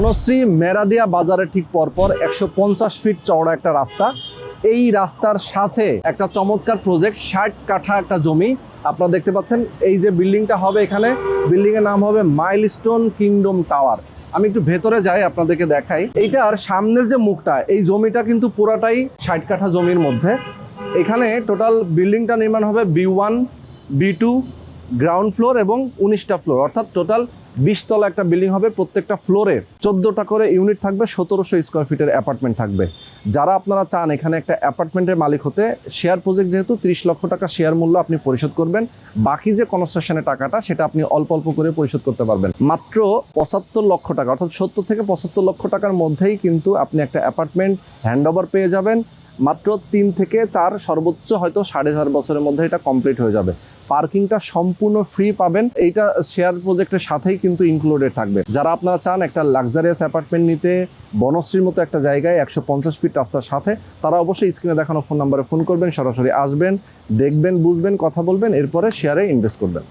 বনশ্রী মেরাদিয়া বাজারের ঠিক পরপর একশো পঞ্চাশ ফিট চওড়া একটা রাস্তা। এই রাস্তার সাথে একটা চমৎকার প্রজেক্ট ষাট কাঠা একটা জমি। আপনারা দেখতে পাচ্ছেন, এই যে বিল্ডিংটা হবে এখানে, বিল্ডিং এর নাম হবে মাইলস্টোন কিংডম টাওয়ার। আমি একটু ভেতরে যাই, আপনাদেরকে দেখাই। এইটার সামনের যে মুখটা, এই জমিটা কিন্তু পুরাটাই ষাট কাঠা জমির মধ্যে। এখানে টোটাল বিল্ডিংটা নির্মাণ হবে B one, B two ground floor এবং উনিশটা ফ্লোর অর্থাৎ টোটাল বিশতলা একটা বিল্ডিং হবে, প্রত্যেকটা ফ্লোরে চোদ্দোটা করে ইউনিট থাকবে, সতেরোশো স্কোয়ার ফিটের অ্যাপার্টমেন্ট থাকবে। যারা আপনারা চান এখানে একটা অ্যাপার্টমেন্টের মালিক হতে শেয়ার প্রজেক্ট যেহেতু, ত্রিশ লক্ষ টাকা শেয়ার মূল্য আপনি পরিশোধ করবেন। বাকি যে কনস্ট্রাকশনের টাকাটা, সেটা আপনি অল্প অল্প করে পরিশোধ করতে পারবেন। মাত্র পঁচাত্তর লক্ষ টাকা, অর্থাৎ সত্তর থেকে পঁচাত্তর লক্ষ টাকার মধ্যেই কিন্তু আপনি একটা অ্যাপার্টমেন্ট হ্যান্ডওভার পেয়ে যাবেন। মাত্র তিন থেকে চার সর্বোচ্চ হয়তো সাড়ে চার বছরের মধ্যে এটা কমপ্লিট হয়ে যাবে। পার্কিংটা সম্পূর্ণ ফ্রি পাবেন। এইটা শেয়ার প্রজেক্টের সাথেই কিন্তু ইনক্লুডেড থাকবে। যারা আপনারা চান একটা লাক্সারিয়াস অ্যাপার্টমেন্ট নিতে, বনশ্রীর মতো একটা জায়গায় একশো পঞ্চাশ ফিট রাস্তার সাথে, তারা অবশ্যই স্ক্রিনে দেখানো ফোন নাম্বারে ফোন করবেন, সরাসরি আসবেন, দেখবেন, বুঝবেন, কথা বলবেন, এরপরে শেয়ারে ইনভেস্ট করবেন।